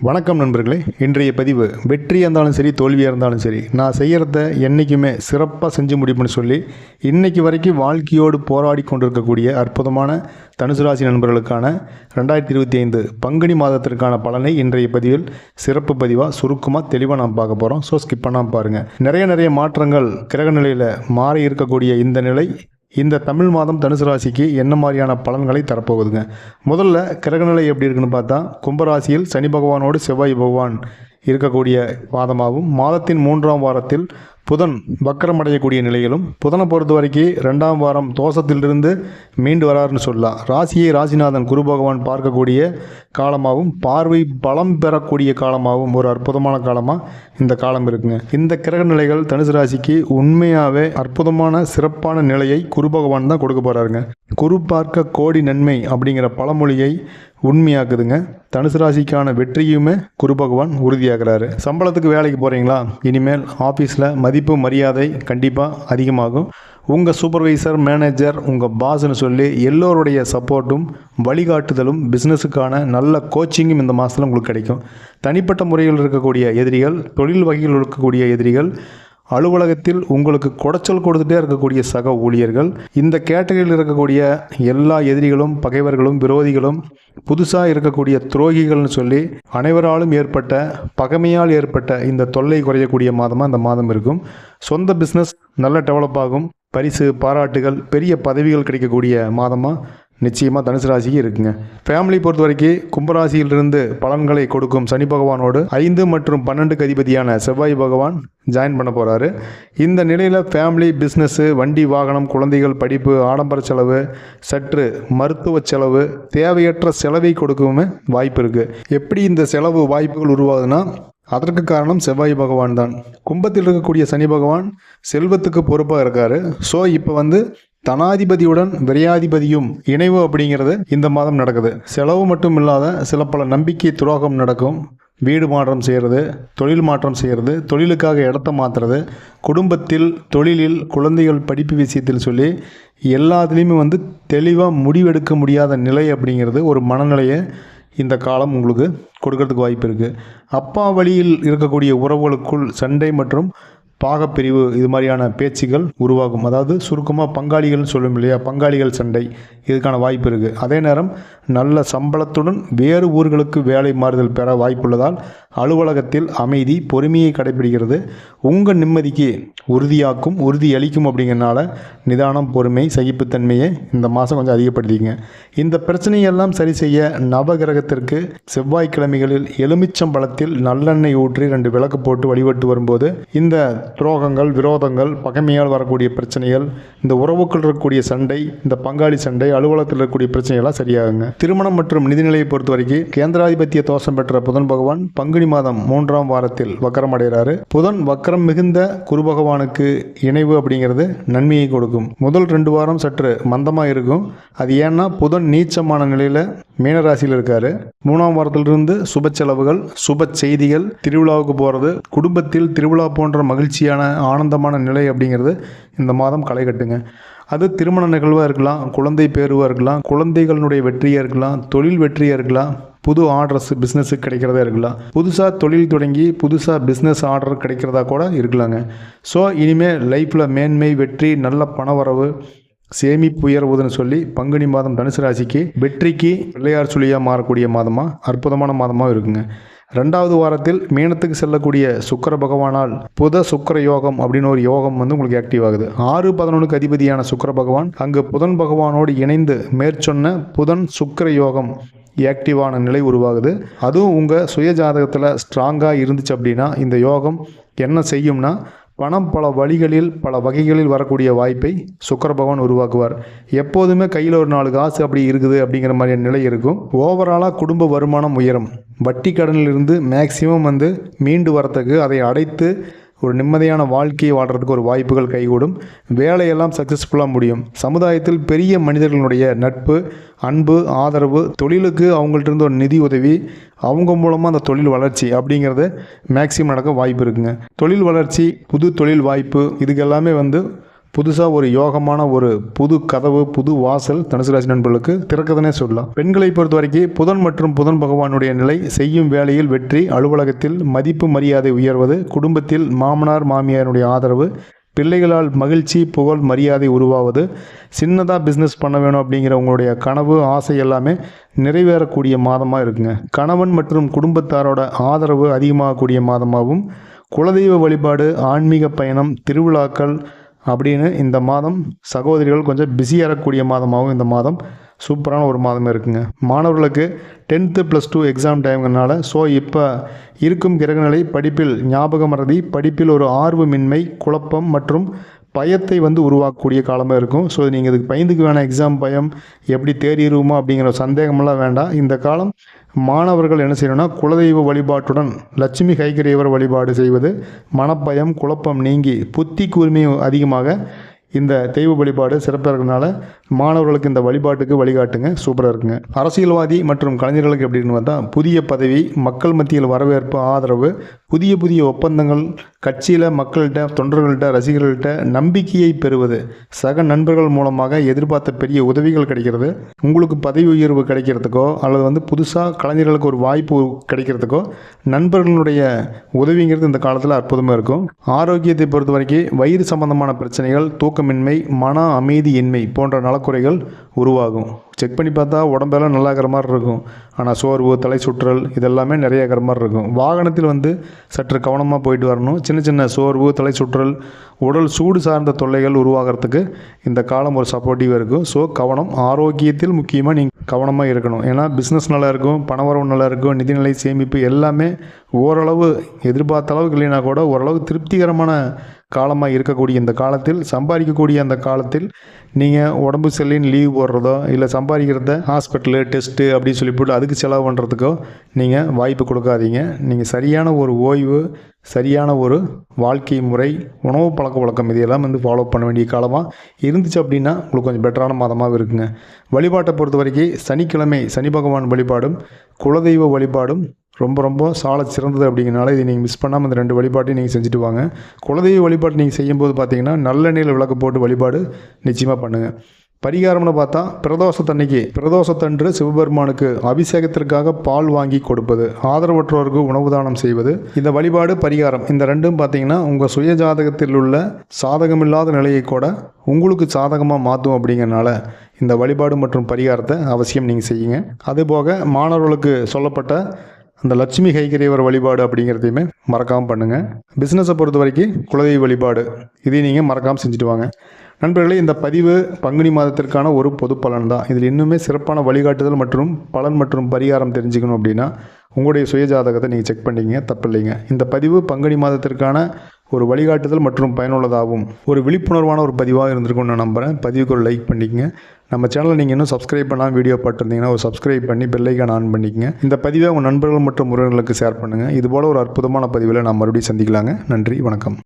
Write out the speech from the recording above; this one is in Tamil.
வணக்கம் நண்பர்களே. இன்றைய பதிவு வெற்றியாக இருந்தாலும் சரி தோல்வியாக இருந்தாலும் சரி நான் செய்கிறத என்றைக்குமே சிறப்பாக செஞ்சு முடிப்பேன்னு சொல்லி இன்றைக்கு வரைக்கும் வாழ்க்கையோடு போராடி கொண்டிருக்கக்கூடிய அற்புதமான தனுசு ராசி நண்பர்களுக்கான ரெண்டாயிரத்தி இருபத்தி ஐந்து பங்குனி மாதத்திற்கான பலனை இன்றைய பதிவில் சிறப்பு பதிவாக சுருக்கமாக தெளிவாக நாம் பார்க்க போகிறோம் ஸோ ஸ்கிப் பண்ணாமல் பாருங்கள் நிறைய நிறைய மாற்றங்கள் கிரக நிலையில் மாறி இருக்கக்கூடிய இந்த நிலை இந்த தமிழ் மாதம் தனுசு ராசிக்கு என்ன மாதிரியான பலன்களை தரப்போகுதுங்க? முதல்ல கிரகநிலை எப்படி இருக்குன்னு பார்த்தா கும்பராசியில் சனி பகவானோடு செவ்வாய் பகவான் இருக்கக்கூடிய மாதமாகவும் மாதத்தின் மூன்றாம் வாரத்தில் புதன் வக்கரமடையக்கூடிய நிலையிலும் புதனை பொறுத்த வரைக்கும் ரெண்டாம் வாரம் தோஷத்திலிருந்து மீண்டு வராருன்னு சொல்லலாம். ராசியை ராசிநாதன் குரு பகவான் பார்க்கக்கூடிய காலமாகவும் பார்வை பலம் பெறக்கூடிய காலமாகவும் ஒரு அற்புதமான காலமாக இந்த காலம் இருக்குங்க. இந்த கிரக நிலைகள் தனுசு ராசிக்கு உண்மையாகவே அற்புதமான சிறப்பான நிலையை குரு பகவான் தான் கொடுக்க போகிறாருங்க குரு பார்க்க கோடி நன்மை அப்படிங்கிற பழமொழியை உண்மையாக்குதுங்க. தனுசு ராசிக்கான வெற்றியுமே குரு பகவான் உறுதியாகிறாரு சம்பளத்துக்கு வேலைக்கு போகிறீங்களா இனிமேல் ஆஃபீஸில் மதிப்பு மரியாதை கண்டிப்பாக அதிகமாகும். உங்கள் சூப்பர்வைசர் மேனேஜர் உங்கள் பாஸ்னு சொல்லி எல்லோருடைய சப்போர்ட்டும் வழிகாட்டுதலும் பிஸ்னஸுக்கான நல்ல கோச்சிங்கும் இந்த மாதத்தில் உங்களுக்கு கிடைக்கும். தனிப்பட்ட முறையில் இருக்கக்கூடிய எதிரிகள் தொழில் வகையில் இருக்கக்கூடிய எதிரிகள் அலுவலகத்தில் உங்களுக்கு குடைச்சல் கொடுத்துட்டே இருக்கக்கூடிய சக ஊழியர்கள் இந்த கேட்டகரியில் இருக்கக்கூடிய எல்லா எதிரிகளும் பகைவர்களும் விரோதிகளும் புதுசாக இருக்கக்கூடிய துரோகிகள்னு சொல்லி அனைவராலும் ஏற்பட்ட பகைமையால் ஏற்பட்ட இந்த தொல்லை குறையக்கூடிய மாதமாக இந்த மாதம் இருக்கும். சொந்த பிஸ்னஸ் நல்ல டெவலப் ஆகும். பரிசு பாராட்டுகள் பெரிய பதவிகள் கிடைக்கக்கூடிய மாதமாக நிச்சயமாக தனுசு ராசிக்கு இருக்குங்க. ஃபேமிலி பொறுத்த வரைக்கும் கும்பராசியிலிருந்து பலன்களை கொடுக்கும் சனி பகவானோடு ஐந்து மற்றும் பன்னெண்டுக்கு அதிபதியான செவ்வாய் பகவான் ஜாயின் பண்ண போகிறாரு இந்த நிலையில் ஃபேமிலி பிஸ்னஸ்ஸு வண்டி வாகனம் குழந்தைகள் படிப்பு ஆடம்பர செலவு சற்று மருத்துவ செலவு தேவையற்ற செலவை கொடுக்கவுமே வாய்ப்பு இருக்குது எப்படி இந்த செலவு வாய்ப்புகள் உருவாகுதுன்னா அதற்கு காரணம் செவ்வாய் பகவான் தான். கும்பத்தில் இருக்கக்கூடிய சனி பகவான் செல்வத்துக்கு பொறுப்பாக இருக்காரு. ஸோ இப்போ வந்து தனாதிபதியுடன் விரையாதிபதியும் இணைவு அப்படிங்கிறது இந்த மாதம் நடக்குது. செலவு மட்டும் இல்லாத சில பல நம்பிக்கை துரோகம் நடக்கும். வீடு மாற்றம் செய்கிறது தொழில் மாற்றம் செய்கிறது தொழிலுக்காக இடத்த மாற்றுறது குடும்பத்தில் தொழிலில் குழந்தைகள் படிப்பு விஷயத்தில் சொல்லி எல்லாத்துலேயுமே வந்து தெளிவாக முடிவெடுக்க முடியாத நிலை அப்படிங்கிறது ஒரு மனநிலையை இந்த காலம் உங்களுக்கு கொடுக்கறதுக்கு வாய்ப்பு இருக்குது அப்பா வழியில் இருக்கக்கூடிய உறவுகளுக்குள் சண்டை மற்றும் பாகப்பிரிவு இது மாதிரியான பேச்சுகள் உருவாகும். அதாவது சுருக்கமாக பங்காளிகள்னு சொல்லும் இல்லையா? பங்காளிகள் சண்டை. இதுக்கான வாய்ப்பு இருக்குது அதே நேரம் நல்ல சம்பளத்துடன் வேறு ஊர்களுக்கு வேலை மாறுதல் பெற வாய்ப்புள்ளதால் அலுவலகத்தில் அமைதி பொறுமையை கடைபிடிக்கிறது உங்கள் நிம்மதிக்கு உறுதியாக்கும் உறுதி அளிக்கும் அப்படிங்கிறனால நிதானம் பொறுமை சகிப்புத்தன்மையை இந்த மாதம் கொஞ்சம் அதிகப்படுத்திங்க இந்த பிரச்சனையெல்லாம் சரி செய்ய நவகிரகத்திற்கு செவ்வாய்க்கிழமைகளில் எலுமிச்சம்பழத்தில் நல்லெண்ணெய் ஊற்றி ரெண்டு விளக்கு போட்டு வழிபட்டு வரும்போது இந்த துரோகங்கள் விரோதங்கள் பகைமையால் வரக்கூடிய பிரச்சனைகள் இந்த உறவுக்குள் இருக்கக்கூடிய சண்டை இந்த பங்காளி சண்டை அலுவலகத்தில் இருக்கக்கூடிய பிரச்சனைகள்லாம் சரியாகுங்க. திருமணம் மற்றும் நிதிநிலையை பொறுத்த வரைக்கும் கேந்திராதிபத்திய தோஷம் பெற்ற புதன் பகவான் பங்குனி மாதம் மூன்றாம் வாரத்தில் வக்கரம் அடைகிறாரு. புதன் வக்கரம் மிகுந்த குரு பகவானுக்கு இணைவு அப்படிங்கிறது நன்மையை கொடுக்கும். முதல் ரெண்டு வாரம் சற்று மந்தமாக இருக்கும். அது ஏன்னா புதன் நீச்சமான நிலையில் மீனராசியில் இருக்காரு. மூணாம் வாரத்திலிருந்து சுப செலவுகள் சுப செய்திகள் திருவிழாவுக்கு போகிறது குடும்பத்தில் திருவிழா போன்ற மகிழ்ச்சியான ஆனந்தமான நிலை அப்படிங்கிறது இந்த மாதம் களை கட்டுங்க. அது திருமண நிகழ்வாக இருக்கலாம் குழந்தை பேருவாக இருக்கலாம் குழந்தைகளுடைய வெற்றியாக இருக்கலாம் தொழில் வெற்றியாக இருக்கலாம் புது ஆர்டர்ஸ் பிஸ்னஸுக்கு கிடைக்கிறதா இருக்கலாம். புதுசாக தொழில் தொடங்கி புதுசாக பிஸ்னஸ் ஆர்டர் கிடைக்கிறதா கூட இருக்கலாங்க. ஸோ இனிமேல் லைஃப்பில் மேன்மை வெற்றி நல்ல பணவரவு சேமிப்பு உயர்வுதுன்னு சொல்லி பங்குனி மாதம் தனுசு ராசிக்கு வெற்றிக்கு பிள்ளையார் சுழியாக மாறக்கூடிய மாதமாக அற்புதமான மாதமாக இருக்குங்க. ரெண்டாவது வாரத்தில் மீனத்துக்கு செல்லக்கூடிய சுக்கர பகவானால் புத சுக்கர யோகம் அப்படின்னு ஒரு யோகம் வந்து உங்களுக்கு ஆக்டிவ் ஆகுது. ஆறு பதினொன்றுக்கு அதிபதியான சுக்கர பகவான் அங்கு புதன் பகவானோடு இணைந்து மேற்சொன்ன புதன் சுக்கர யோகம் ஆக்டிவான நிலை உருவாகுது. அதுவும் உங்கள் சுய ஜாதகத்தில் ஸ்ட்ராங்காக இருந்துச்சு அப்படின்னா இந்த யோகம் என்ன செய்யும்னா பணம் பல வழிகளில் பல வகைகளில் வரக்கூடிய வாய்ப்பை சுக்கர பகவான் உருவாக்குவார். எப்போதுமே கையில் ஒரு நாலு காசு அப்படி இருக்குது அப்படிங்கிற மாதிரியான நிலை இருக்கும். ஓவராலாக குடும்ப வருமானம் உயரும். வட்டி கடனிலிருந்து மேக்சிமம் வந்து மீண்டு வரத்துக்கு அதை அடைத்து ஒரு நிம்மதியான வாழ்க்கையை வாழ்கிறதுக்கு ஒரு வாய்ப்புகள் கைகூடும். வேலையெல்லாம் சக்ஸஸ்ஃபுல்லாக முடியும். சமுதாயத்தில் பெரிய மனிதர்களுடைய நட்பு அன்பு ஆதரவு தொழிலுக்கு அவங்கள்ட்ட இருந்து ஒரு நிதி உதவி அவங்க மூலமாக அந்த தொழில் வளர்ச்சி அப்படிங்கிறது மேக்சிமம் நடக்க வாய்ப்பு இருக்குங்க. தொழில் வளர்ச்சி புது தொழில் வாய்ப்பு இதுக்கெல்லாமே வந்து புதுசாக ஒரு யோகமான ஒரு புது கதவு புது வாசல் தனுசு ராசி நண்பர்களுக்கு திறக்கதனே சொல்லலாம். பெண்களை பொறுத்த வரைக்கும் புதன் மற்றும் புதன் பகவானுடைய நிலை செய்யும் வேலையில் வெற்றி அலுவலகத்தில் மதிப்பு மரியாதை உயர்வது குடும்பத்தில் மாமனார் மாமியாருடைய ஆதரவு பிள்ளைகளால் மகிழ்ச்சி புகழ் மரியாதை உருவாவது சின்னதாக பிஸ்னஸ் பண்ண வேணும் அப்படிங்கிற உங்களுடைய கனவு ஆசை எல்லாமே நிறைவேறக்கூடிய மாதமாக இருக்குங்க. கணவன் மற்றும் குடும்பத்தாரோட ஆதரவு அதிகமாகக்கூடிய மாதமாகவும் குலதெய்வ வழிபாடு ஆன்மீக பயணம் திருவிழாக்கள் அப்படின்னு இந்த மாதம் சகோதரிகள் கொஞ்சம் பிஸியாக இருக்கக்கூடிய மாதமாகவும் இந்த மாதம் சூப்பரான ஒரு மாதம் இருக்குங்க. மாணவர்களுக்கு டென்த்து ப்ளஸ் டூ எக்ஸாம் டைம்ங்கிறனால ஸோ இப்போ இருக்கும் கிரகநிலை படிப்பில் ஞாபகம் மறதி படிப்பில் ஒரு ஆர்வமின்மை குழப்பம் மற்றும் பயத்தை வந்து உருவாக்கக்கூடிய காலமாக இருக்கும். ஸோ நீங்கள் இதுக்கு பயந்துக்கு வேணாம். எக்ஸாம் பயம் எப்படி தேறிடுவோமா அப்படிங்கிற சந்தேகமெல்லாம் வேண்டாம். இந்த காலம் மாணவர்கள் என்ன செய்யணும்னா குலதெய்வ வழிபாட்டுடன் லட்சுமி கைகரியவர் வழிபாடு செய்வது மனப்பயம் குழப்பம் நீங்கி புத்தி கூர்மை அதிகமாக இந்த தெய்வ வழிபாடு சிறப்பாக இருக்கிறதுனால மாணவர்களுக்கு இந்த வழிபாட்டுக்கு வழிகாட்டுங்க. சூப்பராக இருக்குங்க. அரசியல்வாதி மற்றும் கலைஞர்களுக்கு எப்படின்னு பார்த்தா புதிய பதவி மக்கள் மத்தியில் வரவேற்பு ஆதரவு புதிய புதிய ஒப்பந்தங்கள் கட்சியில் மக்கள்கிட்ட தொண்டர்கள்ட்ட ரசிகர்கள்ட்ட நம்பிக்கையை பெறுவது சக நண்பர்கள் மூலமாக எதிர்பார்த்த பெரிய உதவிகள் கிடைக்கிறது. உங்களுக்கு பதவி உயர்வு கிடைக்கிறதுக்கோ அல்லது வந்து புதுசாக கலைஞர்களுக்கு ஒரு வாய்ப்பு கிடைக்கிறதுக்கோ நண்பர்களுடைய உதவிங்கிறது இந்த காலத்தில் அற்புதமாக இருக்கும். ஆரோக்கியத்தை பொறுத்த வரைக்கும் வயிறு சம்பந்தமான பிரச்சனைகள் தூக்கமின்மை மன அமைதியின்மை போன்ற நலக்குறைகள் உருவாகும். செக் பண்ணி பார்த்தா உடம்பெல்லாம் நல்லா இருக்கிற மாதிரி இருக்கும். ஆனால் சோர்வு தலை சுற்றல் இதெல்லாமே நிறைய இருக்கிற மாதிரி இருக்கும். வாகனத்தில் வந்து சற்று கவனமாக போயிட்டு வரணும். சின்ன சின்ன சோர்வு தலை சுற்றல் உடல் சூடு சார்ந்த தொல்லைகள் உருவாகிறதுக்கு இந்த காலம் ஒரு சப்போர்ட்டிவாக இருக்கும். ஸோ கவனம் ஆரோக்கியத்தில் முக்கியமாக நீங்கள் கவனமாக இருக்கணும். ஏன்னா பிஸ்னஸ் நல்லா இருக்கும் பணவரவு நல்லா இருக்கும் நிதிநிலை சேமிப்பு எல்லாமே ஓரளவு எதிர்பார்த்த அளவுக்கு இல்லைனா கூட ஓரளவு திருப்திகரமான காலமாக இருக்கக்கூடிய இந்த காலத்தில் சம்பாதிக்கக்கூடிய அந்த காலத்தில் நீங்கள் உடம்பு சரியில்லைன்னு லீவ் போடுறதோ இல்லை சம்பாதிக்கிறத ஹாஸ்பிட்டலு டெஸ்ட்டு அப்படின்னு சொல்லி போட்டு அதுக்கு செலவு பண்ணுறதுக்கோ நீங்கள் வாய்ப்பு கொடுக்காதீங்க. நீங்கள் சரியான ஒரு ஓய்வு சரியான ஒரு வாழ்க்கை முறை உணவு பழக்க வழக்கம் இதையெல்லாம் வந்து ஃபாலோ பண்ண வேண்டிய காலமாக இருந்துச்சு அப்படின்னா உங்களுக்கு கொஞ்சம் பெட்டரான மாதமாக இருக்குங்க. வழிபாட்டை பொறுத்த வரைக்கும் சனிக்கிழமை சனி பகவான் வழிபாடும் குலதெய்வ வழிபாடும் ரொம்ப ரொம்ப சால சிறந்தது அப்படிங்கிறனால இதை நீங்கள் மிஸ் பண்ணாமல் இந்த ரெண்டு வழிபாட்டையும் நீங்கள் செஞ்சுட்டு வாங்க. குலதெய்வ வழிபாடு நீங்கள் செய்யும்போது பார்த்தீங்கன்னா நல்லெண்ணெயில் விளக்கு போட்டு வழிபாடு நிச்சயமாக பண்ணுங்கள் பரிகாரம்னு பார்த்தா பிரதோஷத்தன்னைக்கு பிரதோஷத்தன்று சிவபெருமானுக்கு அபிஷேகத்திற்காக பால் வாங்கி கொடுப்பது ஆதரவற்றோருக்கு உணவு தானம் செய்வது இந்த வழிபாடு பரிகாரம். இந்த ரெண்டும் பார்த்தீங்கன்னா உங்கள் சுய ஜாதகத்தில் உள்ள சாதகமில்லாத நிலையை கூட உங்களுக்கு சாதகமாக மாற்றும் அப்படிங்கிறனால இந்த வழிபாடு மற்றும் பரிகாரத்தை அவசியம் நீங்கள் செய்யுங்க. அதுபோக மாணவர்களுக்கு சொல்லப்பட்ட அந்த லட்சுமி கைகரியவர் வழிபாடு அப்படிங்கிறதையுமே மறக்காமல் பண்ணுங்கள் பிஸ்னஸை பொறுத்த வரைக்கும் குலதெய்வ வழிபாடு இதையும் நீங்கள் மறக்காமல் செஞ்சுட்டு வாங்க. நண்பர்களே இந்த பதிவு பங்குனி மாதத்திற்கான ஒரு பொது பலன் தான் இதில் இன்னுமே சிறப்பான வழிகாட்டுதல் மற்றும் பலன் மற்றும் பரிகாரம் தெரிஞ்சுக்கணும் அப்படின்னா உங்களுடைய சுயஜாதகத்தை நீங்கள் செக் பண்ணிக்கிங்க தப்பில்லைங்க. இந்த பதிவு பங்குனி மாதத்திற்கான ஒரு வழிகாட்டுதல் மற்றும் பயனுள்ளதாகவும் ஒரு விழிப்புணர்வான ஒரு பதிவாக இருந்திருக்கும்னு நான் நம்புகிறேன் பதிவுக்கு ஒரு லைக் பண்ணிக்கங்க. நம்ம சேனலை நீங்கள் இன்னும் சப்ஸ்கிரைப் பண்ணால் வீடியோ பார்த்துருந்தீங்கன்னா ஒரு சப்ஸ்கிரைப் பண்ணி பெல்லைக்கான் ஆன் பண்ணிக்கங்க. இந்த பதிவை உங்கள் நண்பர்கள் மற்றும் உறவினர்களுக்கு ஷேர் பண்ணுங்கள் இதுபோல் ஒரு அற்புதமான பதிவில் நான் மறுபடியும் சந்திக்கலாங்க. நன்றி வணக்கம்.